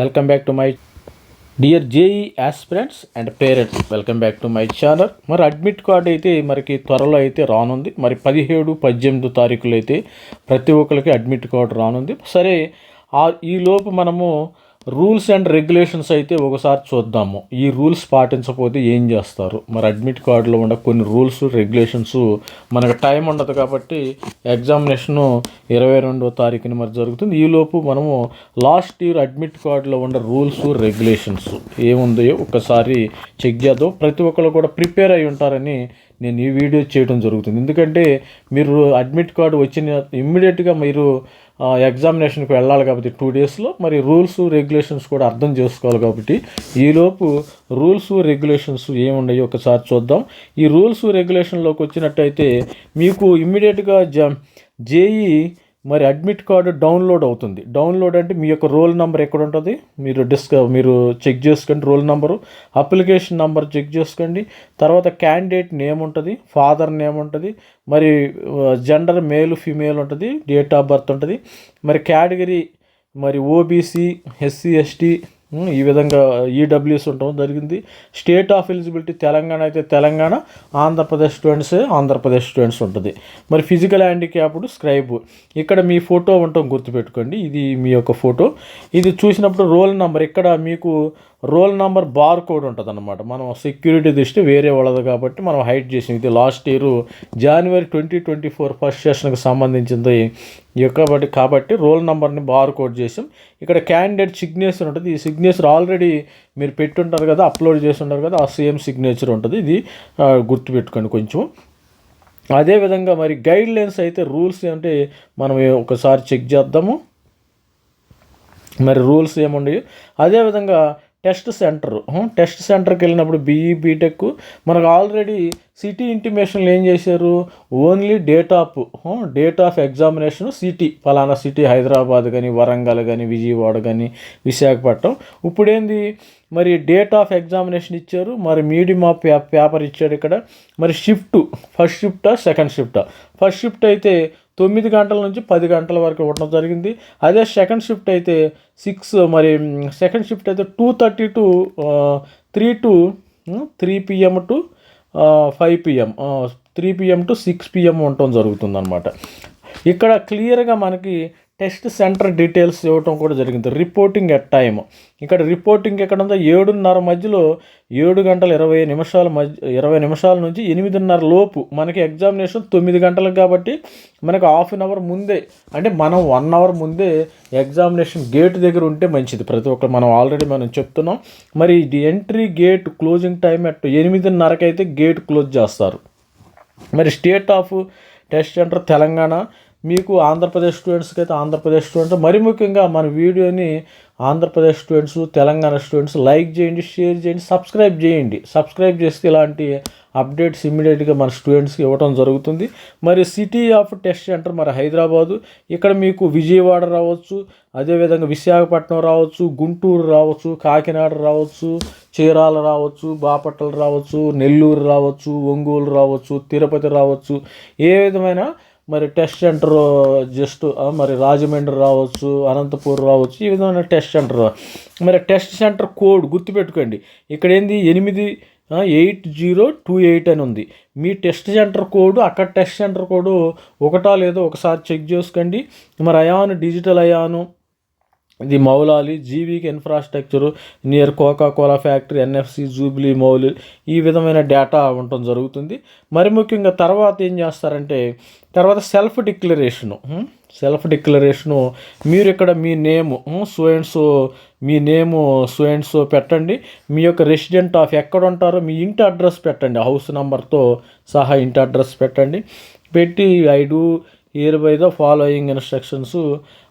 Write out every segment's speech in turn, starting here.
Welcome back to my dear JEE aspirants and parents welcome back to my channel మరి admit card అయితే మనకి త్వరలో అయితే రానుంది. మరి పదిహేడు పద్దెనిమిది తారీఖులు అయితే ప్రతి ఒక్కరికి అడ్మిట్ కార్డు రానుంది. సరే ఆ ఈ లోపు మనము రూల్స్ అండ్ రెగ్యులేషన్స్ అయితే ఒకసారి చూద్దాము. ఈ రూల్స్ పాటించకపోతే ఏం చేస్తారు? మరి అడ్మిట్ కార్డులో ఉన్న కొన్ని రూల్స్ రెగ్యులేషన్స్ మనకు టైం ఉండదు కాబట్టి ఎగ్జామినేషను ఇరవై రెండో తారీఖున మరి జరుగుతుంది. ఈలోపు మనము లాస్ట్ ఇయర్ అడ్మిట్ కార్డులో ఉన్న రూల్స్ రెగ్యులేషన్స్ ఏముందో ఒకసారి చెక్ చేద్దాం. ప్రతి ఒక్కరు కూడా ప్రిపేర్ అయి ఉంటారని నేను ఈ వీడియో చేయడం జరుగుతుంది. ఎందుకంటే మీరు అడ్మిట్ కార్డు వచ్చిన ఇమ్మీడియట్గా మీరు ఎగ్జామినేషన్కి వెళ్ళాలి కాబట్టి టూ డేస్లో మరి రూల్స్ రెగ్యులేషన్స్ కూడా అర్థం చేసుకోవాలి కాబట్టి ఈలోపు రూల్స్ రెగ్యులేషన్స్ ఏమున్నాయో ఒకసారి చూద్దాం. ఈ రూల్స్ రెగ్యులేషన్లోకి వచ్చినట్టయితే మీకు ఇమ్మీడియట్గా జ జేఈ మరి అడ్మిట్ కార్డు డౌన్లోడ్ అవుతుంది. డౌన్లోడ్ అంటే మీ యొక్క రోల్ నెంబర్ ఎక్కడ ఉంటుంది మీరు డిస్క మీరు చెక్ చేసుకోండి roll number. Application number check చేసుకోండి. తర్వాత క్యాండిడేట్ నేమ్ ఉంటుంది ఫాదర్ నేమ్ ఉంటుంది మరి జెండర్ మేల్ ఫీమేల్ ఉంటుంది డేట్ ఆఫ్ బర్త్ ఉంటుంది. మరి కేటగిరీ మరి ఓబీసీ ఎస్సీ ఎస్టీ ఈ విధంగా ఈడబ్ల్యూస్ ఉండడం జరిగింది. స్టేట్ ఆఫ్ ఎలిజిబిలిటీ తెలంగాణ అయితే తెలంగాణ ఆంధ్రప్రదేశ్ స్టూడెంట్స్ ఆంధ్రప్రదేశ్ స్టూడెంట్స్ ఉంటుంది. మరి ఫిజికల్ హ్యాండిక్యాప్డ్ స్క్రైబ్ ఇక్కడ మీ ఫోటో ఉండటం గుర్తుపెట్టుకోండి. ఇది మీ యొక్క ఫోటో ఇది చూసినప్పుడు రోల్ నెంబర్ ఇక్కడ మీకు రోల్ నెంబర్ బార్ కోడ్ ఉంటుంది అనమాట మనం సెక్యూరిటీ దృష్టి వేరే వాళ్ళది కాబట్టి మనం హైడ్ చేసింది ఇది లాస్ట్ ఇయర్ జనవరి ట్వంటీ ట్వంటీ ఫోర్ ఫస్ట్ సెషన్కి సంబంధించింది. కాబట్టి కాబట్టి రోల్ నెంబర్ని బార్ కోడ్ చేసాం. ఇక్కడ క్యాండిడేట్ సిగ్నేచర్ ఉంటుంది. ఈ సిగ్నేచర్ ఆల్రెడీ మీరు పెట్టుంటారు కదా అప్లోడ్ చేసి ఉంటారు కదా ఆ సేమ్ సిగ్నేచర్ ఉంటుంది. ఇది గుర్తుపెట్టుకోండి కొంచెం. అదేవిధంగా మరి గైడ్ లైన్స్ అయితే రూల్స్ అంటే మనం ఒకసారి చెక్ చేద్దాము. మరి రూల్స్ ఏముండవు అదేవిధంగా టెస్ట్ సెంటర్. టెస్ట్ సెంటర్కి వెళ్ళినప్పుడు బీఈ బీటెక్. మనకు ఆల్రెడీ సిటీ ఇంటిమేషన్లు ఏం చేశారు? Only date of date of examination city ఫలానా సిటీ హైదరాబాద్ కానీ వరంగల్ కానీ విజయవాడ కానీ విశాఖపట్నం. ఇప్పుడేంది? మరి డేట్ ఆఫ్ ఎగ్జామినేషన్ ఇచ్చారు. మరి మీడియం ఆఫ్ పే పేపర్ ఇచ్చాడు ఇక్కడ. మరి షిఫ్ట్ ఫస్ట్ షిఫ్టా సెకండ్ షిఫ్టా? ఫస్ట్ షిఫ్ట్ అయితే తొమ్మిది గంటల నుంచి పది గంటల వరకు ఇవ్వడం జరిగింది. అదే సెకండ్ షిఫ్ట్ అయితే సిక్స్ మరి సెకండ్ షిఫ్ట్ అయితే two thirty to three to three PM to five PM three PM to six PM ఉండటం జరుగుతుందన్నమాట. ఇక్కడ క్లియర్గా మనకి టెస్ట్ సెంటర్ డీటెయిల్స్ ఇవ్వటం కూడా జరిగింది. రిపోర్టింగ్ ఎట్ టైం ఇక్కడ రిపోర్టింగ్ ఎక్కడ ఉందో ఏడున్నర మధ్యలో ఏడు గంటల ఇరవై నిమిషాల మధ్య ఇరవై నిమిషాల నుంచి ఎనిమిదిన్నర లోపు మనకి ఎగ్జామినేషన్ తొమ్మిది గంటలకు కాబట్టి మనకు హాఫ్ అన్ అవర్ ముందే అంటే మనం వన్ అవర్ ముందే ఎగ్జామినేషన్ గేట్ దగ్గర ఉంటే మంచిది. ప్రతి ఒక్కరు మనం ఆల్రెడీ మనం చెప్తున్నాం. మరి ఇది entry gate closing time at ఎనిమిదిన్నరకైతే అయితే గేట్ క్లోజ్ చేస్తారు. మరి state of test center Telangana మీకు ఆంధ్రప్రదేశ్ స్టూడెంట్స్కి అయితే ఆంధ్రప్రదేశ్ స్టూడెంట్స్ మరి ముఖ్యంగా మన వీడియోని Andhra Pradesh students Telangana students like చేయండి షేర్ చేయండి సబ్స్క్రైబ్ చేయండి. సబ్స్క్రైబ్ చేస్తే ఇలాంటి అప్డేట్స్ ఇమ్మీడియట్గా మన స్టూడెంట్స్కి ఇవ్వడం జరుగుతుంది. మరి సిటీ ఆఫ్ టెస్ట్ సెంటర్ మరి హైదరాబాదు. ఇక్కడ మీకు విజయవాడ రావచ్చు అదేవిధంగా విశాఖపట్నం రావచ్చు గుంటూరు రావచ్చు కాకినాడ రావచ్చు చీరాల రావచ్చు బాపట్ల రావచ్చు నెల్లూరు రావచ్చు ఒంగోలు రావచ్చు తిరుపతి రావచ్చు. ఏ విధమైన మరి టెస్ట్ సెంటర్ జస్ట్ మరి రాజమండ్రి రావచ్చు అనంతపూర్ రావచ్చు ఈ విధమైన టెస్ట్ సెంటర్. మరి టెస్ట్ సెంటర్ కోడ్ గుర్తుపెట్టుకోండి. ఇక్కడ ఏంది? ఎనిమిది ఎయిట్ జీరో టూ ఎయిట్ అని ఉంది. మీ టెస్ట్ సెంటర్ కోడ్ అక్కడ టెస్ట్ సెంటర్ కోడ్ ఒకటా లేదో ఒకసారి చెక్ చేసుకోండి. మరి అయాను డిజిటల్ అయాను ఇది Moula Ali జీవీకి infrastructure near Coca Cola factory NFC Jubilee Mouli ఈ విధమైన డేటా ఉండటం జరుగుతుంది. మరి ముఖ్యంగా తర్వాత ఏం చేస్తారంటే తర్వాత సెల్ఫ్ డిక్లరేషను సెల్ఫ్ డిక్లరేషను మీరు ఇక్కడ మీ నేము సో అండ్ సో మీ నేము సో అండ్ సో పెట్టండి. మీ యొక్క రెసిడెంట్ ఆఫ్ ఎక్కడ ఉంటారో మీ ఇంటి అడ్రస్ పెట్టండి. హౌస్ నెంబర్తో సహా ఇంటి అడ్రస్ పెట్టండి. పెట్టి I do hereby the following instructions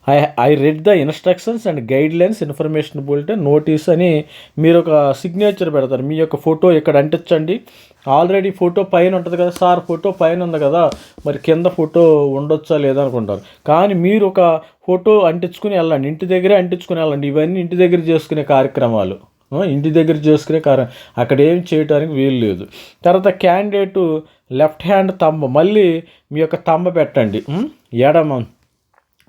I I read the instructions and guidelines information bulletin notice అని మీరు ఒక సిగ్నేచర్ పెడతారు. మీ యొక్క ఫోటో ఇక్కడ అంటించండి. ఆల్రెడీ ఫోటో పైన ఉంటుంది కదా సార్ ఫోటో పైన ఉంది కదా మరి కింద ఫోటో ఉండొచ్చా లేదా అనుకుంటారు. కానీ మీరు ఒక ఫోటో అంటించుకుని వెళ్ళండి. ఇంటి దగ్గరే అంటించుకుని వెళ్ళండి. ఇవన్నీ ఇంటి దగ్గర చేసుకునే కార్యక్రమాలు. ఇంటి దగ్గర చేసుకునే కార్యం అక్కడ ఏం చేయడానికి వీలు లేదు. తర్వాత క్యాండిడేటు లెఫ్ట్ హ్యాండ్ తంబ. మళ్ళీ మీ యొక్క తంబ పెట్టండి. ఎడమ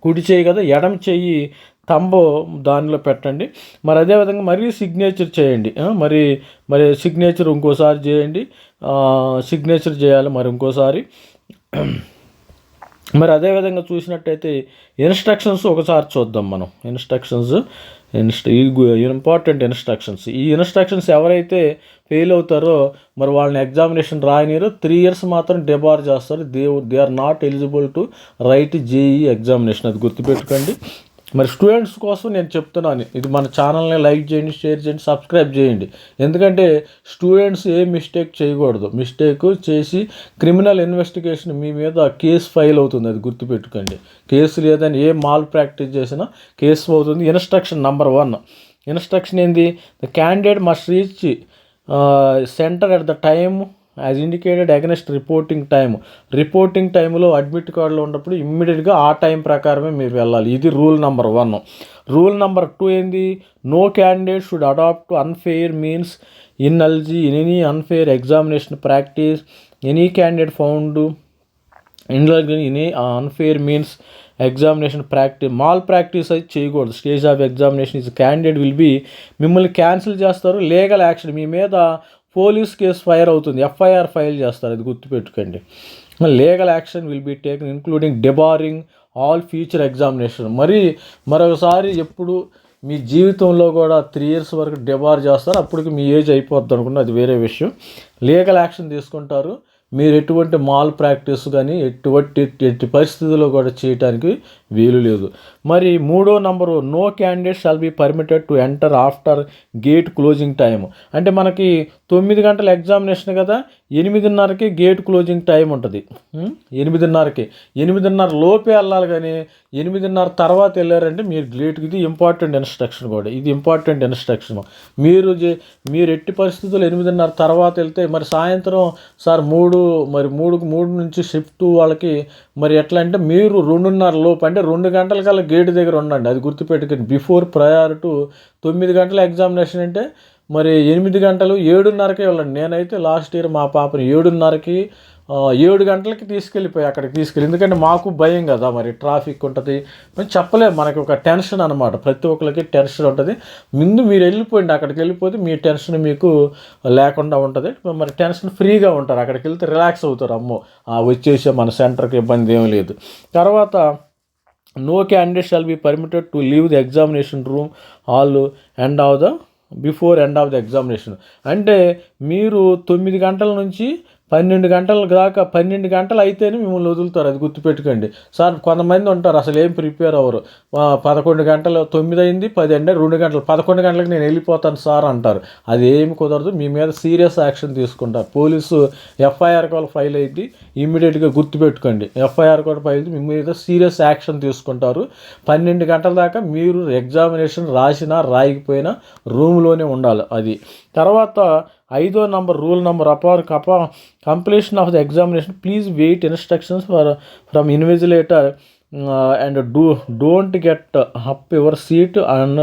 కుడి చేయి కదా ఎడమ చెయ్యి తంబో దానిలో పెట్టండి. మరి అదేవిధంగా మరీ సిగ్నేచర్ చేయండి. మరి మరి సిగ్నేచర్ ఇంకోసారి చేయండి. సిగ్నేచర్ చేయాలి మరి ఇంకోసారి. మరి అదేవిధంగా చూసినట్టయితే ఇన్స్ట్రక్షన్స్ ఒకసారి చూద్దాం మనం. ఇన్స్ట్రక్షన్స్ ఇన్స్ట ఈ ఇంపార్టెంట్ ఇన్స్ట్రక్షన్స్ ఈ ఇన్స్ట్రక్షన్స్ ఎవరైతే ఫెయిల్ అవుతారో మరి వాళ్ళని ఎగ్జామినేషన్ రాయనీరు త్రీ ఇయర్స్ మాత్రం డిబార్ చేస్తారు. They they are not eligible to write JEE examination అది గుర్తుపెట్టుకోండి. మరి స్టూడెంట్స్ కోసం నేను చెప్తున్నాను. ఇది మన ఛానల్ని లైక్ చేయండి షేర్ చేయండి సబ్స్క్రైబ్ చేయండి. ఎందుకంటే స్టూడెంట్స్ ఏ మిస్టేక్ చేయకూడదు. మిస్టేక్ చేసి క్రిమినల్ ఇన్వెస్టిగేషన్ మీ మీద కేసు ఫైల్ అవుతుంది. అది గుర్తుపెట్టుకోండి. కేసు లేదని ఏ మాల్ ప్రాక్టీస్ చేసినా కేసు అవుతుంది. ఇన్స్ట్రక్షన్ నెంబర్ వన్ ఇన్స్ట్రక్షన్ ఏంది? The candidate must reach center at the time as indicated against reporting time reporting టైంలో అడ్మిట్ కార్డులో ఉన్నప్పుడు ఇమ్మీడియట్గా ఆ టైం ప్రకారమే మీరు వెళ్ళాలి. ఇది rule number one rule number two ఏంది? No candidate should adapt unfair means in algae in any unfair examination practice any candidate found in in unfair means examination practice malpractice అయితే చేయకూడదు. Stage of examination is candidate will be మిమ్మల్ని cancel చేస్తారు legal action మీ మీద police case fire అవుతుంది FIR file చేస్తారు అది గుర్తుపెట్టుకోండి. Legal action will be taken including debarring all future examination. మరి మరొకసారి ఎప్పుడు మీ జీవితంలో కూడా త్రీ ఇయర్స్ వరకు డిబార్ చేస్తారు అప్పటికి మీ ఏజ్ అయిపోద్ది అనుకున్న అది వేరే విషయం. లీగల్ యాక్షన్ తీసుకుంటారు మీరు ఎటువంటి మాల్ ప్రాక్టీస్ కానీ ఎటువంటి ఎట్టి పరిస్థితుల్లో కూడా చేయటానికి వీలు లేదు. మరి మూడో number no candidate shall be permitted to enter after gate closing time అంటే మనకి తొమ్మిది గంటల ఎగ్జామినేషన్ కదా ఎనిమిదిన్నరకి గేట్ క్లోజింగ్ టైం ఉంటుంది. ఎనిమిదిన్నరకి. ఎనిమిదిన్నర లోపే వెళ్ళాలి కానీ ఎనిమిదిన్నర తర్వాత వెళ్ళారంటే మీరు గేట్ ఇది ఇంపార్టెంట్ ఇన్స్ట్రక్షన్ కూడా. ఇది ఇంపార్టెంట్ ఇన్స్ట్రక్షన్ మీరు మీరు ఎట్టి పరిస్థితుల్లో ఎనిమిదిన్నర తర్వాత వెళ్తే మరి సాయంత్రం సార్ మూడు మరి మూడు మూడు నుంచి షిఫ్ట్ వాళ్ళకి మరి ఎట్లా అంటే మీరు రెండున్నర లోపు అంటే రెండు గంటల కల్లా గేట్ దగ్గర ఉండండి. అది గుర్తుపెట్టుకుని బిఫోర్ ప్రయార్ టు తొమ్మిది గంటల ఎగ్జామినేషన్ అంటే మరి ఎనిమిది గంటలు ఏడున్నరకే వెళ్ళండి. నేనైతే లాస్ట్ ఇయర్ మా పాపని ఏడున్నరకి ఏడు గంటలకి తీసుకెళ్ళిపోయి అక్కడికి తీసుకెళ్ళి ఎందుకంటే మాకు భయం కదా మరి ట్రాఫిక్ ఉంటుంది. మేము చెప్పలేము మనకి ఒక టెన్షన్ అనమాట ప్రతి ఒక్కరికి టెన్షన్ ఉంటుంది. ముందు మీరు వెళ్ళిపోయింది అక్కడికి వెళ్ళిపోతే మీ టెన్షన్ మీకు లేకుండా ఉంటుంది. మరి టెన్షన్ ఫ్రీగా ఉంటారు అక్కడికి వెళ్తే రిలాక్స్ అవుతారు. అమ్మో వచ్చేసే మన సెంటర్కి ఇబ్బంది ఏమీ లేదు. తర్వాత no candidate shall be permitted to leave the examination room hall end of the before end of the examination అంటే మీరు తొమ్మిది గంటల నుంచి పన్నెండు గంటల దాకా పన్నెండు గంటలు అయితేనే మిమ్మల్ని వదులుతారు. అది గుర్తుపెట్టుకోండి. సార్ కొంతమంది ఉంటారు అసలు ఏం ప్రిపేర్ అవ్వరు. పదకొండు గంటలు తొమ్మిది అయింది పది అంటే రెండు గంటలు. పదకొండు గంటలకు నేను వెళ్ళిపోతాను సార్ అంటారు. అది ఏమి కుదరదు. మీ మీద సీరియస్ యాక్షన్ తీసుకుంటారు. పోలీసు ఎఫ్ఐఆర్ కూడా ఫైల్ అయింది ఇమీడియట్గా గుర్తుపెట్టుకోండి. ఎఫ్ఐఆర్ కూడా ఫైల్ మీ మీద సీరియస్ యాక్షన్ తీసుకుంటారు. పన్నెండు గంటల దాకా మీరు ఎగ్జామినేషన్ రాసినా రాయకపోయినా రూమ్లోనే ఉండాలి. అది తర్వాత ఐదో నంబర్ రూల్ నెంబర్ అపార్ kappa completion of the examination. Please wait instructions for from invigilator and do don't get up your seat and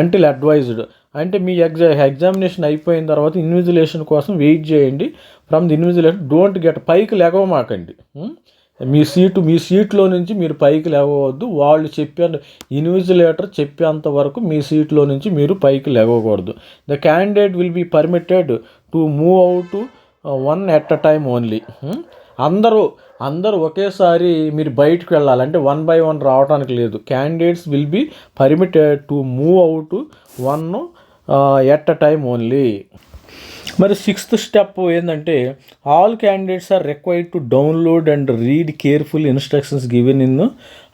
until advised. అంటే మీ ఎగ్జా ఎగ్జామినేషన్ అయిపోయిన తర్వాత ఇన్విజిలేషన్ కోసం వెయిట్ చేయండి. From the invigilation don't get పైకి లెగవమాకండి మీ seat మీ సీట్లో నుంచి మీరు పైకి లేవవద్దు. వాళ్ళు చెప్పే ఇన్విజిలేటర్ చెప్పేంత వరకు మీ సీట్లో నుంచి మీరు పైకి లేవకూడదు. The candidate will be permitted to move out one at a time only అందరూ అందరూ ఒకేసారి మీరు బయటకు వెళ్ళాలి. అంటే వన్ బై వన్ రావడానికి లేదు. Candidates will be permitted to move out one at a time only మరి సిక్స్త్ స్టెప్ ఏంటంటే all candidates are required to download and read careful instructions given in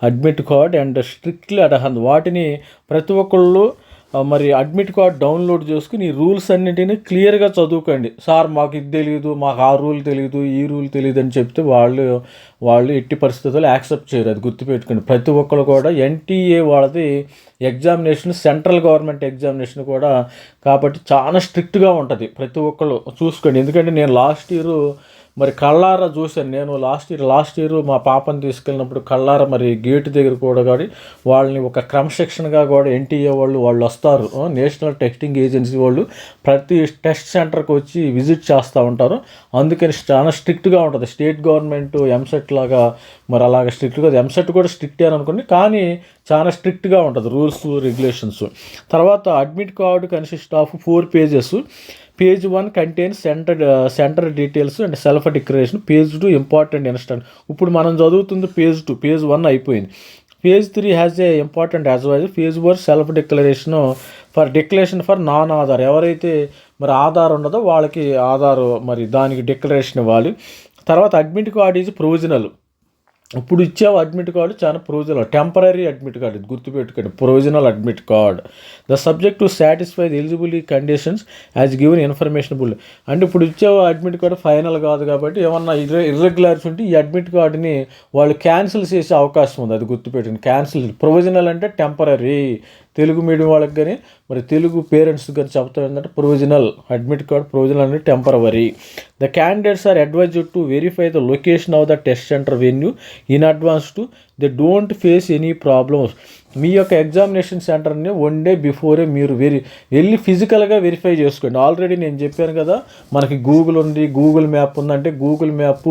admit card and strictly అడహంద్ వాటిని ప్రతి ఒక్కళ్ళు మరి admit card download చేసుకుని ఈ rules అన్నిటిని క్లియర్గా చదువుకోండి. సార్ మాకు ఇది తెలియదు మాకు ఆ రూల్ తెలియదు ఈ రూల్ తెలియదు అని చెప్తే వాళ్ళు వాళ్ళు ఎట్టి పరిస్థితుల్లో యాక్సెప్ట్ చేయరు. అది గుర్తుపెట్టుకోండి. ప్రతి ఒక్కరు కూడా ఎన్టీఏ వాళ్ళది ఎగ్జామినేషన్ సెంట్రల్ గవర్నమెంట్ ఎగ్జామినేషన్ కూడా కాబట్టి చాలా స్ట్రిక్ట్గా ఉంటుంది. ప్రతి ఒక్కరు చూసుకోండి. ఎందుకంటే నేను లాస్ట్ ఇయర్ మరి కళ్ళారా చూశాను నేను లాస్ట్ ఇయర్ లాస్ట్ ఇయర్ మా పాపని తీసుకెళ్ళినప్పుడు కళ్ళారా మరి గేట్ దగ్గర కూడా కానీ వాళ్ళని ఒక క్రమశిక్షణగా కూడా ఎన్టీఏ వాళ్ళు వాళ్ళు వస్తారు. నేషనల్ టెస్టింగ్ ఏజెన్సీ వాళ్ళు ప్రతి టెస్ట్ సెంటర్కి వచ్చి విజిట్ చేస్తూ ఉంటారు. అందుకని చాలా స్ట్రిక్ట్గా ఉంటుంది. స్టేట్ గవర్నమెంట్ ఎంసెట్ లాగా మరి అలాగ స్ట్రిక్ట్గా ఎంసెట్ కూడా స్ట్రిక్ట్ అని అనుకోండి. కానీ చాలా స్ట్రిక్ట్గా ఉంటుంది రూల్స్ రెగ్యులేషన్స్. తర్వాత admit card consist of four pages. Page one contain center center details and self declaration page two important instant ఇప్పుడు మనం చదువుతుంది పేజ్ టూ పేజ్ వన్ అయిపోయింది. Page three has a important as wise page four self declaration for declaration for non Aadhaar ఎవరైతే మరి ఆధార్ ఉండదో వాళ్ళకి ఆధార్ మరి దానికి డిక్లరేషన్ ఇవ్వాలి. తర్వాత అడ్మిట్ కార్డ్ ఈజ్ ప్రొవిజనల్ ఇప్పుడు ఇచ్చావు అడ్మిట్ కార్డు చాలా ప్రొవిజనల్ టెంపరీ అడ్మిట్ కార్డు ఇది గుర్తుపెట్టుకోండి provisional admit card. The subject to satisfy the eligibility conditions as given information bull అంటే ఇప్పుడు ఇచ్చావు అడ్మిట్ కార్డు ఫైనల్ కాదు కాబట్టి ఏమన్నా ఇర్రె ఇర్రెగ్యులారిటీ ఉంటే ఈ అడ్మిట్ కార్డుని వాళ్ళు క్యాన్సిల్ చేసే అవకాశం ఉంది అది గుర్తుపెట్టండి క్యాన్సిల్ ప్రొవిజనల్ అంటే టెంపరీ. తెలుగు మీడియం వాళ్ళకి కానీ మరి తెలుగు పేరెంట్స్ కానీ చెప్తా ఏంటంటే ప్రొవిజనల్ అడ్మిట్ కార్డ్ ప్రొవిజనల్ అనేది temporary. The candidates are advised to verify the location of the test center venue in advance to they don't face any problems మీ యొక్క examination సెంటర్ని వన్ డే బిఫోరే మీరు వెరి వెళ్ళి ఫిజికల్గా వెరిఫై చేసుకోండి. ఆల్రెడీ నేను చెప్పాను కదా మనకి గూగుల్ ఉంది గూగుల్ మ్యాప్ ఉందంటే గూగుల్ మ్యాప్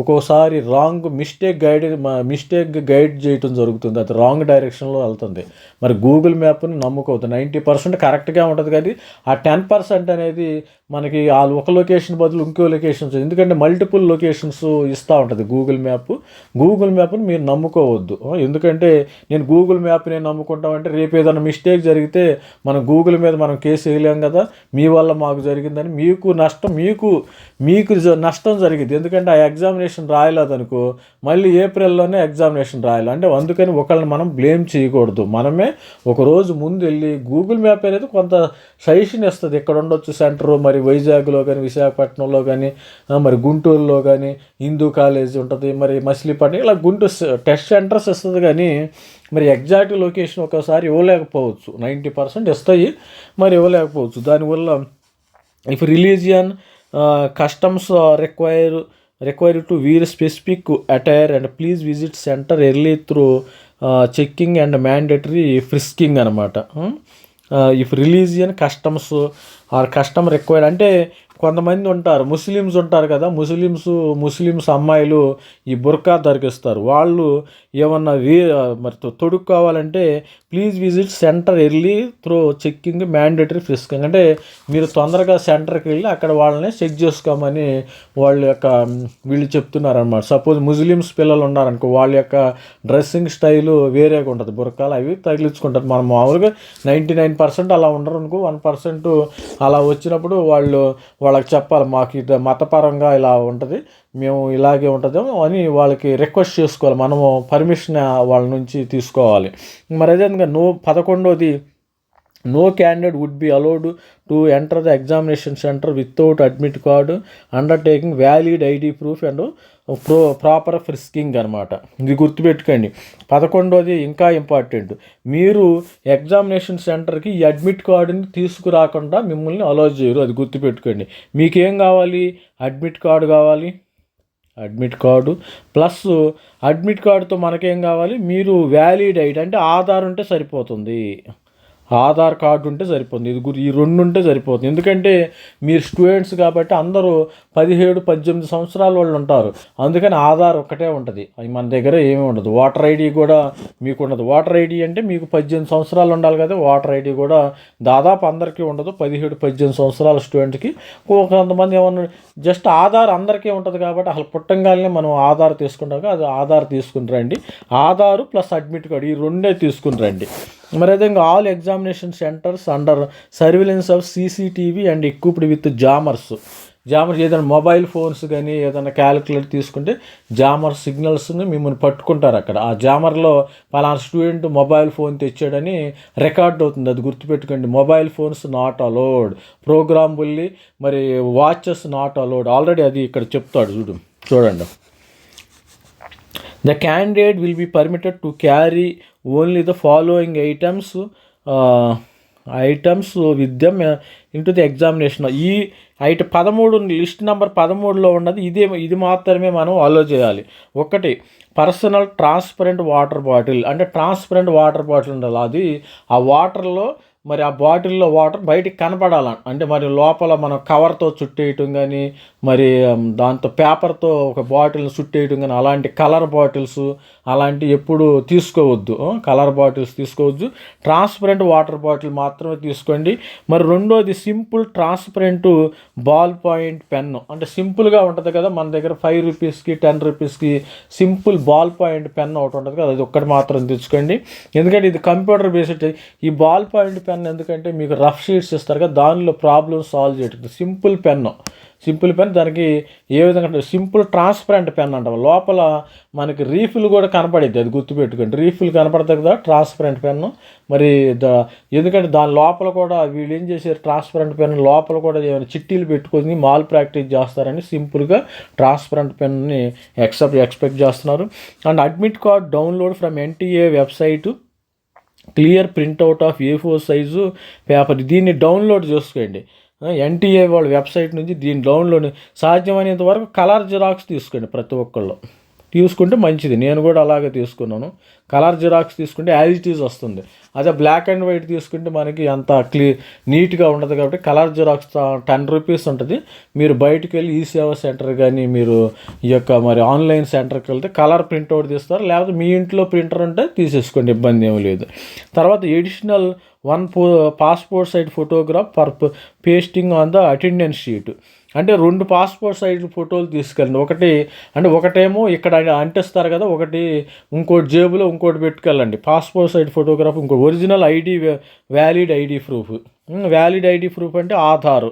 ఒక్కోసారి wrong mistake guide mistake guide చేయటం జరుగుతుంది. అది రాంగ్ డైరెక్షన్లో వెళ్తుంది. మరి గూగుల్ మ్యాప్ని నమ్ముకోవద్దు. నైంటీ పర్సెంట్ కరెక్ట్గా ఉంటుంది కానీ ఆ టెన్ పర్సెంట్ అనేది మనకి ఆ ఒక లొకేషన్ బదులు ఇంకో లొకేషన్స్ ఎందుకంటే మల్టిపుల్ లొకేషన్స్ ఇస్తూ ఉంటుంది గూగుల్ మ్యాప్ గూగుల్ మ్యాప్ని మీరు నమ్ముకోవద్దు. ఎందుకంటే నేను గూగుల్ మ్యాప్ నేను నమ్ముకుంటామంటే రేపు ఏదైనా మిస్టేక్ జరిగితే మనం గూగుల్ మీద మనం కేసు వేయలేం కదా. మీ వల్ల మాకు జరిగిందని మీకు నష్టం మీకు మీకు జ- నష్టం జరిగింది. ఎందుకంటే ఆ ఎగ్జామినేషన్ రాయలేదనుకో మళ్ళీ ఏప్రిల్లోనే ఎగ్జామినేషన్ రాయాలి. అంటే అందుకని ఒకళ్ళని మనం బ్లేమ్ చేయకూడదు. మనమే ఒక రోజు ముందు వెళ్ళి గూగుల్ మ్యాప్ అనేది కొంత సజెషన్ ఇస్తుంది. ఇక్కడ ఉండొచ్చు సెంటర్ మరి వైజాగ్లో కానీ విశాఖపట్నంలో కానీ మరి గుంటూరులో కానీ హిందూ కాలేజ్ ఉంటుంది మరి మచిలీపట్నం ఇలా గుంటూరు టెస్ట్ సెంటర్స్ ఇస్తుంది కానీ మరి ఎగ్జాక్ట్ లొకేషన్ ఒకసారి ఇవ్వలేకపోవచ్చు. నైంటీ పర్సెంట్ ఇస్తాయి మరి ఇవ్వలేకపోవచ్చు. దానివల్ల if religion customs require require to wear specific attire and please visit center early through checking and mandatory frisking అనమాట if religion customs are customer required అంటే కొంతమంది ఉంటారు ముస్లిమ్స్ ఉంటారు కదా ముస్లిమ్స్ ముస్లిమ్స్ అమ్మాయిలు ఈ బుర్కా ధరికిస్తారు వాళ్ళు ఏమన్నా వే మరి తొ- తొడుక్కోవాలంటే please visit center early through checking mandatory frisking అంటే మీరు తొందరగా సెంటర్కి వెళ్ళి అక్కడ వాళ్ళని చెక్ చేసుకోమని వాళ్ళ యొక్క వీళ్ళు చెప్తున్నారనమాట సపోజ్ ముస్లిమ్స్ పిల్లలు ఉన్నారనుకో వాళ్ళ యొక్క డ్రెస్సింగ్ స్టైలు వేరేగా ఉంటుంది. బురకాలు అవి తగిలించుకుంటారు. మనం మామూలుగా నైంటీ నైన్ పర్సెంట్ అలా ఉండరు అనుకో వన్ పర్సెంట్ అలా వచ్చినప్పుడు వాళ్ళు వాళ్ళకి చెప్పాలి మాకు ఇది మతపరంగా ఇలా ఉంటుంది. మేము ఇలాగే ఉంటుందేమో అని వాళ్ళకి రిక్వెస్ట్ చేసుకోవాలి. మనము పర్మిషన్ వాళ్ళ నుంచి తీసుకోవాలి. మరి అదేవిధంగా no పదకొండోది no candidate would be allowed to enter the examination center without admit card undertaking valid ID proof and pro proper frisking అనమాట. ఇది గుర్తుపెట్టుకోండి. పదకొండోది ఇంకా ఇంపార్టెంట్ మీరు ఎగ్జామినేషన్ సెంటర్కి ఈ అడ్మిట్ కార్డుని తీసుకురాకుండా మిమ్మల్ని అలౌ చేయరు. అది గుర్తుపెట్టుకోండి. మీకేం కావాలి? అడ్మిట్ కార్డు కావాలి. Admit card. ప్లస్ అడ్మిట్ కార్డుతో మనకేం కావాలి? మీరు వ్యాలిడ్ ఐడి అంటే ఆధార్ ఉంటే సరిపోతుంది. ఆధార్ కార్డు ఉంటే సరిపోతుంది. ఇది గురి ఈ రెండు ఉంటే సరిపోతుంది. ఎందుకంటే మీరు స్టూడెంట్స్ కాబట్టి అందరూ పదిహేడు పద్దెనిమిది సంవత్సరాల వాళ్ళు ఉంటారు. అందుకని ఆధార్ ఒక్కటే ఉంటుంది. అది మన దగ్గర ఏమీ ఉండదు. ఓటర్ ఐడి కూడా మీకు ఉండదు. ఓటర్ ఐడి అంటే మీకు పద్దెనిమిది సంవత్సరాలు ఉండాలి కదా. ఓటర్ ఐడి కూడా దాదాపు అందరికీ ఉండదు. పదిహేడు పద్దెనిమిది సంవత్సరాల స్టూడెంట్కి కొంతమంది ఏమన్నా జస్ట్ ఆధార్ అందరికీ ఉంటుంది కాబట్టి అసలు పుట్టంగానే మనం ఆధార్ తీసుకుంటాం కదా, అది ఆధార్ తీసుకుని రండి. ఆధారు ప్లస్ అడ్మిట్ కార్డు ఈ రెండే తీసుకుని రండి. మరి అదేవిధంగా all examination centres under surveillance of CCTV and equipped with jammers jammers ఏదైనా మొబైల్ ఫోన్స్ కానీ ఏదైనా క్యాలిక్యులేటర్ తీసుకుంటే జామర్ సిగ్నల్స్ని మిమ్మల్ని పట్టుకుంటారు అక్కడ. ఆ జామర్లో పలానా స్టూడెంట్ మొబైల్ ఫోన్ తెచ్చాడని రికార్డ్ అవుతుంది. అది గుర్తుపెట్టుకోండి. Mobile phones not allowed program బుల్లి మరి వాచెస్ నాట్ అలౌడ్ ఆల్రెడీ అది ఇక్కడ చెప్తాడు చూడు. చూడండి. The candidate will be permitted to carry only the following items items విద్యం into the examination ఈ ఐట పదమూడు లిస్ట్ నెంబర్ పదమూడులో ఉన్నది ఇదే ఇది మాత్రమే మనం అలో చేయాలి ఒకటి పర్సనల్ ట్రాన్స్పరెంట్ వాటర్ బాటిల్. అంటే ట్రాన్స్పరెంట్ వాటర్ బాటిల్ ఉండాలి. అది ఆ వాటర్లో మరి ఆ బాటిల్లో వాటర్ బయటికి కనపడాల? అంటే మరి లోపల మనం కవర్తో చుట్టేయటం కానీ మరి దాంతో పేపర్తో ఒక బాటిల్ని చుట్టేయటం కానీ అలాంటి కలర్ బాటిల్స్ అలాంటి ఎప్పుడు తీసుకోవద్దు. కలర్ బాటిల్స్ తీసుకోవద్దు. ట్రాన్స్పరెంట్ వాటర్ బాటిల్ మాత్రమే తీసుకోండి. మరి రెండోది simple transparent ball point pen. అంటే సింపుల్గా ఉంటుంది కదా మన దగ్గర ఫైవ్ రూపీస్కి టెన్ రూపీస్కి సింపుల్ బాల్ పాయింట్ పెన్ ఒకటి ఉంటుంది కదా అది ఒక్కటి మాత్రం తెచ్చుకోండి. ఎందుకంటే ఇది కంప్యూటర్ బేస్డ్. ఈ బాల్ పాయింట్ పెన్ ఎందుకంటే మీకు రఫ్ షీట్స్ ఇస్తారు కదా దానిలో ప్రాబ్లమ్ సాల్వ్ చేయటం. సింపుల్ పెన్ను సింపుల్ పెన్ దానికి ఏ విధంగా అంటే సింపుల్ ట్రాన్స్పరెంట్ పెన్ అంటాం. లోపల మనకి రీఫిల్ కూడా కనపడిద్ది అది గుర్తుపెట్టుకోండి. రీఫిల్ కనపడుతుంది కదా ట్రాన్స్పరెంట్ పెన్ను మరి ద ఎందుకంటే దాని లోపల కూడా వీళ్ళు ఏం చేశారు ట్రాన్స్పరెంట్ పెన్ లోపల కూడా ఏమైనా చిట్టీలు పెట్టుకొని మాల్ ప్రాక్టీస్ చేస్తారని సింపుల్గా ట్రాన్స్పరెంట్ పెన్ని ఎక్సెప్ట్ ఎక్స్పెక్ట్ చేస్తున్నారు. And admit card download from NTA website clear printout of A four size paper. దీన్ని డౌన్లోడ్ చేసుకోండి. ఎన్టీఏ వాళ్ళ వెబ్సైట్ నుంచి దీన్ని డౌన్లోడ్ సాధ్యమైనంత వరకు కలర్ జిరాక్స్ తీసుకోండి ప్రతి ఒక్కళ్ళు. తీసుకుంటే మంచిది. నేను కూడా అలాగే తీసుకున్నాను. కలర్ జిరాక్స్ తీసుకుంటే యాజ్ ఇట్ ఈజ్ వస్తుంది. అదే బ్లాక్ అండ్ వైట్ తీసుకుంటే మనకి అంత క్లీ నీట్గా ఉండదు కాబట్టి కలర్ జిరాక్స్ టెన్ రూపీస్ ఉంటుంది. మీరు బయటికి వెళ్ళి ఈ సేవా సెంటర్ కానీ మీరు ఈ యొక్క మరి ఆన్లైన్ సెంటర్కి వెళ్తే కలర్ ప్రింట్అవుట్ తీస్తారు. లేకపోతే మీ ఇంట్లో ప్రింటర్ ఉంటే తీసేసుకోండి ఇబ్బంది ఏమీ లేదు. తర్వాత ఎడిషనల్ వన్ ఫో passport size photograph per pasting on the attendance sheet అంటే రెండు పాస్పోర్ట్ సైజ్ ఫోటోలు తీసుకెళ్ళండి. ఒకటి అంటే ఒకటేమో ఇక్కడ అంటిస్తారు కదా ఒకటి ఇంకోటి జేబులో ఇంకోటి పెట్టుకెళ్ళండి. పాస్పోర్ట్ సైజ్ ఫోటోగ్రాఫ్ ఇంకో original ID valid ID proof. Valid ID proof అంటే ఆధార్.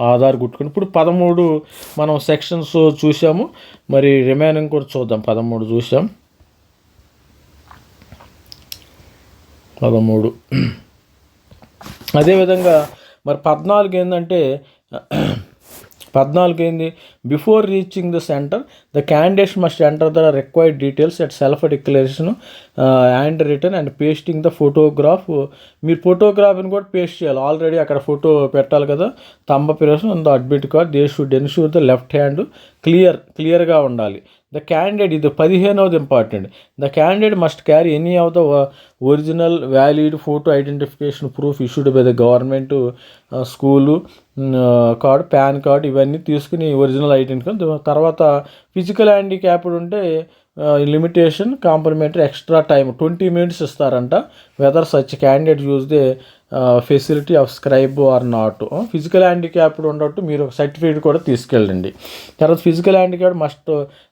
ఆధార్ గుట్టుకుని ఇప్పుడు పదమూడు మనం సెక్షన్స్ చూసాము. మరి రిమైనింగ్ కూడా చూద్దాం. పదమూడు చూసాం. పదమూడు. అదేవిధంగా మరి పద్నాలుగు ఏంటంటే పద్నాలుగు ఏంది before reaching the center the candidate must enter the required details at self declaration and return and pasting the photograph మీరు ఫోటోగ్రాఫ్ని కూడా పేస్ట్ చేయాలి. ఆల్రెడీ అక్కడ ఫోటో పెట్టాలి కదా. తంబ పిరసం the admit card they should ensure the left hand clear క్లియర్గా ఉండాలి. The candidate ఇది పదిహేనవది important the candidate must carry any of the original valid photo identification proof issued by the government school card PAN card ఇవన్నీ తీసుకుని original identity తర్వాత physical handicapped ఉంటే limitation complimentary extra time twenty minutes ఇస్తారంట. Whether such candidate use the facility of scribe or not. Physical handicapped ఉండట్టు మీరు ఒక certificate కూడా తీసుకెళ్ళండి. తర్వాత ఫిజికల్ హ్యాండిక్యాప్ మస్ట్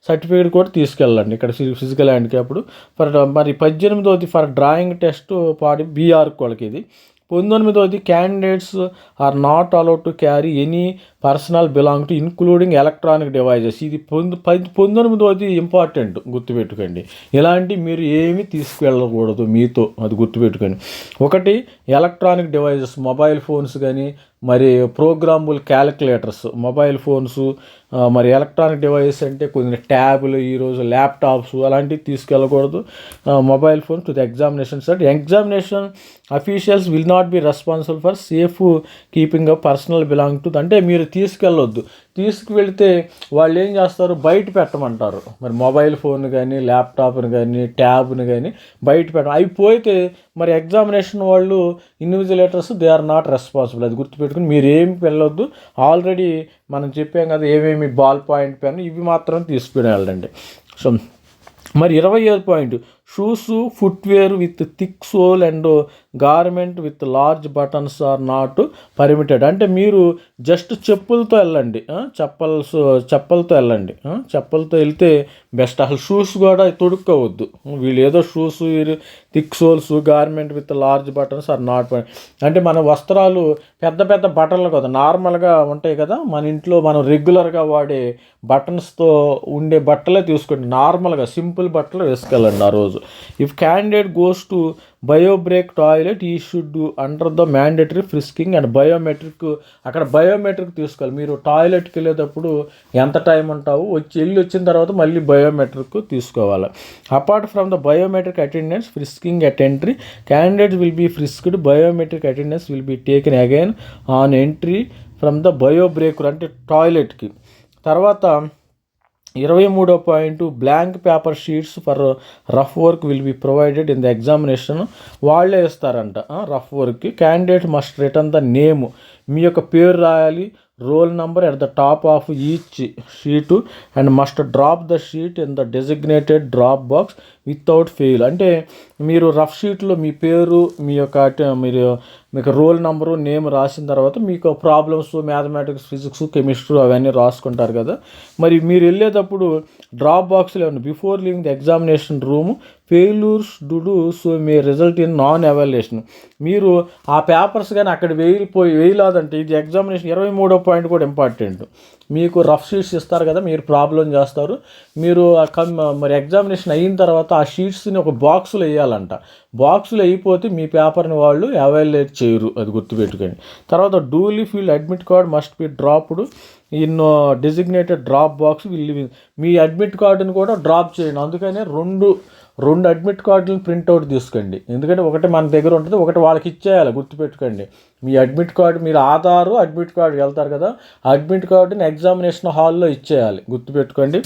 సర్టిఫికేట్ కూడా తీసుకెళ్ళండి. ఇక్కడ ఫిజికల్ హ్యాండిక్యాప్డ్. ఫర్ మరి పద్దెనిమిదోది ఫర్ డ్రాయింగ్ టెస్ట్ పాడి బీఆర్ వాళ్ళకి ఇది పంతొమ్మిదవది candidates are not allowed to carry any personal belong to including electronic devices. ఇది పొందు పది పంతొమ్మిదవది ఇంపార్టెంట్ గుర్తుపెట్టుకోండి. ఇలాంటి మీరు ఏమి తీసుకువెళ్ళకూడదు మీతో అది గుర్తుపెట్టుకోండి. ఒకటి ఎలక్ట్రానిక్ డివైజెస్ మొబైల్ ఫోన్స్ కానీ మరి ప్రోగ్రామబుల్ క్యాలిక్యులేటర్స్ మొబైల్ ఫోన్స్ మరి ఎలక్ట్రానిక్ డివైస్ అంటే కొన్ని ట్యాబ్లు ఈరోజు ల్యాప్టాప్స్ అలాంటివి తీసుకెళ్ళకూడదు. Mobile phone to the examination set. Examination officials will not be responsible for safe keeping a personal belong to అంటే మీరు తీసుకెళ్ళొద్దు. తీసుకువెళ్తే వాళ్ళు ఏం చేస్తారు? బయట పెట్టమంటారు. మరి మొబైల్ ఫోన్ కానీ ల్యాప్టాప్ని కానీ ట్యాబ్ని కానీ బయట పెట్ట అవి పోయితే మరి ఎగ్జామినేషన్ వాళ్ళు invigilators they are not responsible. అది గుర్తుపెట్టుకుని మీరు ఏమి వెళ్ళొద్దు. ఆల్రెడీ మనం చెప్పాం కదా ఏమేమి బాల్ పాయింట్ పెన్ ఇవి మాత్రం తీసుకుని వెళ్ళండి. సో మరి ఇరవై ఐదు point shoes footwear with thick sole and garment with large buttons are not permitted. అంటే మీరు జస్ట్ చెప్పులతో వెళ్ళండి. చెప్పల్స్ చెప్పలతో వెళ్ళండి. చెప్పలతో వెళ్తే బెస్ట్. అసలు షూస్ కూడా తొడుక్కోవద్దు. వీళ్ళు ఏదో shoes thick soles garment with large buttons are not అంటే మన వస్త్రాలు పెద్ద పెద్ద బటన్లు కదా నార్మల్గా ఉంటాయి కదా. మన ఇంట్లో మనం రెగ్యులర్గా వాడే బటన్స్తో ఉండే బట్టలే తీసుకోండి. నార్మల్గా సింపుల్ బట్టలు వేసుకెళ్ళండి ఆ రోజు. If candidate goes to bio break toilet he should under the mandatory frisking and biometric అక్కడ బయోమెట్రిక్ తీసుకోవాలి. మీరు టాయిలెట్కి వెళ్ళేటప్పుడు ఎంత టైం ఉంటావు వచ్చి వెళ్ళి వచ్చిన తర్వాత మళ్ళీ బయోమెట్రిక్ తీసుకోవాలి. Apart from the biometric attendance frisking at entry candidate will be frisked biometric attendance will be taken again on entry from the bio breaker అంటే టాయిలెట్కి తర్వాత ఇరవై మూడో point blank paper sheets for rough work will be provided in the examination. వాళ్ళే ఇస్తారంట. Rough వర్క్కి. Candidate must return the name. మీ యొక్క పేరు రాయాలి roll number at the top of each sheet and must drop the sheet in the designated drop box without fail. అంటే మీరు rough షీట్లో మీ పేరు మీ యొక్క మీరు మీకు రోల్ నెంబరు నేమ్ రాసిన తర్వాత మీకు ప్రాబ్లమ్స్ మ్యాథమెటిక్స్ ఫిజిక్స్ కెమిస్ట్రీ అవన్నీ రాసుకుంటారు కదా. మరి మీరు వెళ్ళేటప్పుడు డ్రాప్ బాక్స్లో before leaving the examination room failures do so may result in non evaluation మీరు ఆ పేపర్స్ కానీ అక్కడ వేయిపోయి వేయలేదంటే ఇది ఎగ్జామినేషన్ ఇరవై మూడో పాయింట్ కూడా ఇంపార్టెంట్ మీకు రఫ్ షీట్స్ ఇస్తారు కదా మీరు ప్రాబ్లం చేస్తారు. మీరు మరి ఎగ్జామినేషన్ అయిన తర్వాత ఆ షీట్స్ని ఒక బాక్స్లో వేయాలంట. బాక్స్లో అయిపోతే మీ పేపర్ని వాళ్ళు అవైలేట్ చేయరు అది గుర్తుపెట్టుకోండి. తర్వాత duly filled admit card must be dropped in designated drop box will me admit కార్డుని కూడా డ్రాప్ చేయండి. అందుకనే రెండు రెండు అడ్మిట్ కార్డులను ప్రింట్అవుట్ తీసుకోండి. ఎందుకంటే ఒకటి మన దగ్గర ఉంటుంది ఒకటి వాళ్ళకి ఇచ్చేయాలి గుర్తుపెట్టుకోండి. మీ అడ్మిట్ కార్డు మీరు ఆధారు అడ్మిట్ కార్డు వెళ్తారు కదా అడ్మిట్ కార్డుని ఎగ్జామినేషన్ హాల్లో ఇచ్చేయాలి గుర్తుపెట్టుకోండి.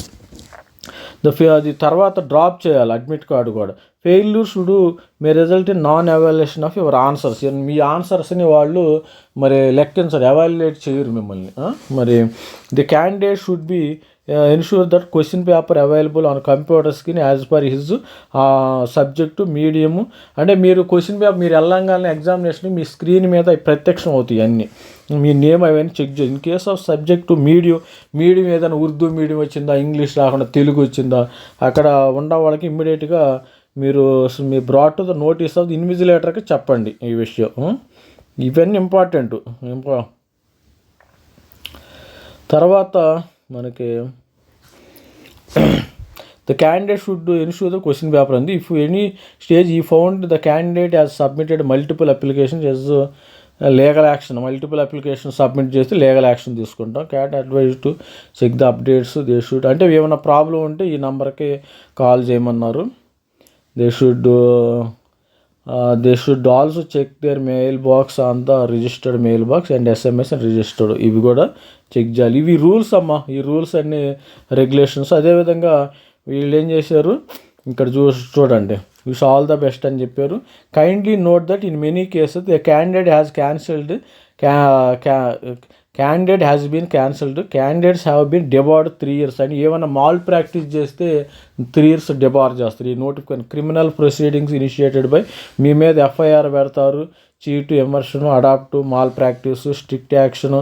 ద అది తర్వాత డ్రాప్ చేయాలి అడ్మిట్ కార్డు కూడా. Failure should may result in non evaluation of your answers మీ ఆన్సర్స్ని వాళ్ళు మరి లెక్కించరు ఎవాల్యుయేట్ చేయరు మిమ్మల్ని. మరి the candidate should be ensure that question paper available on computer screen as per his subject medium అంటే మీరు క్వశ్చన్ పేపర్ మీరు వెళ్ళంగానే ఎగ్జామినేషన్ మీ స్క్రీన్ మీద ప్రత్యక్షం అవుతాయి అన్నీ. మీ నేమ్ అవన్నీ చెక్ చేయండి in case of subject medium medium ఏదైనా ఉర్దూ మీడియం వచ్చిందా ఇంగ్లీష్ రాకుండా తెలుగు వచ్చిందా అక్కడ ఉన్న వాళ్ళకి ఇమ్మీడియట్గా మీరు మీ brought to the notice of the ఇన్విజిలేటర్కి చెప్పండి ఈ విషయం. Hmm? ఇవన్నీ ఇంపార్టెంట్ hmm? ఇంపా తర్వాత మనకి the candidate should ensure the question paper ఉంది if any stage is found the candidate has submitted multiple applications as legal action multiple application submit చేస్తే legal action తీసుకుంటాం. Cat advise to check the updates they should అంటే ఏమైనా problem ఉంటే ఈ నెంబర్కి call చేయమన్నారు. They should they should also check their mail box on the registered mail box and SMS and registered ఇవి కూడా చెక్ చేయాలి. ఇవి రూల్స్ అమ్మా. ఈ రూల్స్ అన్ని రెగ్యులేషన్స్. అదేవిధంగా వీళ్ళు ఏం చేశారు? ఇక్కడ చూ చూడండి. విష్ ఆల్ ద బెస్ట్ అని చెప్పారు. Kindly note that in many cases the candidate has cancelled candidate has been cancelled candidates have been debarred three years అని ఏమైనా మాల్ ప్రాక్టీస్ చేస్తే త్రీ ఇయర్స్ డిబార్డ్ చేస్తారు. ఈ notification criminal proceedings initiated by మీ మీద FIR పెడతారు. Cheat ఎమర్షన్ adopt malpractice strict action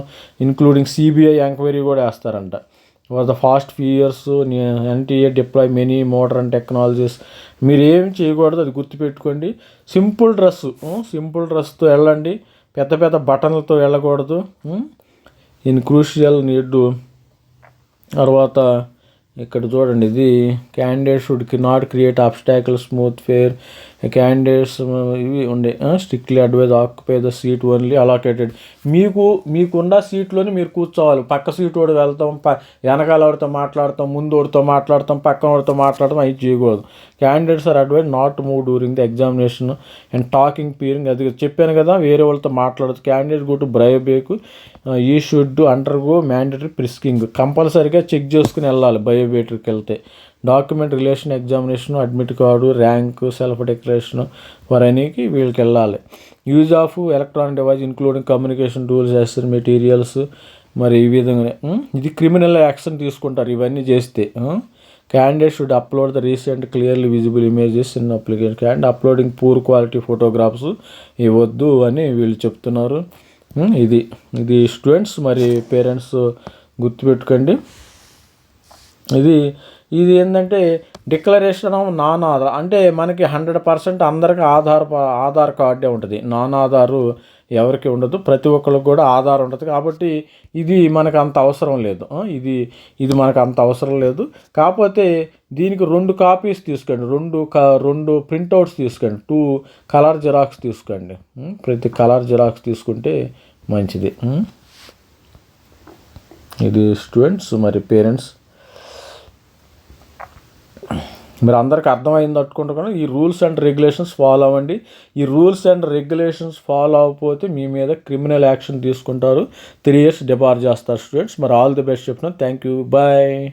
including CBI enquiry కూడా వేస్తారంట. For the past few years NTA deploy many modern technologies మీరు ఏం చేయకూడదు అది గుర్తుపెట్టుకోండి. సింపుల్ డ్రెస్ సింపుల్ డ్రెస్తో వెళ్ళండి. పెద్ద పెద్ద బటన్లతో వెళ్ళకూడదు ఇన్ క్రూషియల్ నీడ్ తర్వాత ఇక్కడ చూడండి ఇది candidate షుడ్కి not create obstacle smooth fair candidates ఇవి ఉండే strictly advise occupy the seat only allocated మీకు మీకున్న సీట్లోనే మీరు కూర్చోవాలి. పక్క సీట్ వాడు వెళ్తాం ప వెనకాల వాడితో మాట్లాడతాం ముందు వాడితో మాట్లాడతాం పక్కన వాడితో మాట్లాడతాం అవి చేయకూడదు. Candidates are advise not move during the examination and talking peering అది చెప్పాను కదా వేరే వాళ్ళతో మాట్లాడదు candidate go to bio break he should under go mandatory frisking కంపల్సరీగా చెక్ చేసుకుని వెళ్ళాలి. బయోబేటరీకి వెళ్తే. Document relation examination admit card rank self declaration వరనీకి వీళ్ళకి వెళ్ళాలి use of electronic device including communication tools SN materials మరి ఈ విధంగా ఇది క్రిమినల్ యాక్షన్ తీసుకుంటారు ఇవన్నీ చేస్తే candidate should upload the recent clearly visible images in application. And uploading poor quality photographs ఇవ్వద్దు అని వీళ్ళు చెప్తున్నారు. ఇది ఇది స్టూడెంట్స్ మరి పేరెంట్స్ గుర్తుపెట్టుకోండి. ఇది ఇది ఏంటంటే డిక్లరేషన్ ఆఫ్ నాన్ ఆధార్. అంటే మనకి హండ్రెడ్ పర్సెంట్ అందరికి ఆధార్ ఆధార్ కార్డే ఉంటుంది. నాన్ ఆధారు ఎవరికి ఉండదు. ప్రతి ఒక్కరికి కూడా ఆధార్ ఉంటుంది. కాబట్టి ఇది మనకు అంత అవసరం లేదు. ఇది ఇది మనకు అంత అవసరం లేదు. కాకపోతే దీనికి రెండు కాపీస్ తీసుకోండి. రెండు క రెండు ప్రింట్అవుట్స్ తీసుకోండి. టూ కలర్ జిరాక్స్ తీసుకోండి. ప్రతి కలర్ జిరాక్స్ తీసుకుంటే మంచిది. ఇది స్టూడెంట్స్ మరి పేరెంట్స్ మీరు అందరికి అర్థమైంది అనుకుంటున్నాను ఈ రూల్స్ అండ్ రెగ్యులేషన్స్ ఫాలో అవ్వండి. ఈ రూల్స్ అండ్ రెగ్యులేషన్స్ ఫాలో అవ్వకపోతే మీ మీద క్రిమినల్ యాక్షన్ తీసుకుంటారు. త్రీ ఇయర్స్ డిపార్ట్ చేస్తారు స్టూడెంట్స్. మరి ఆల్ ది బెస్ట్ చెప్తున్నాను. Thank you. బాయ్.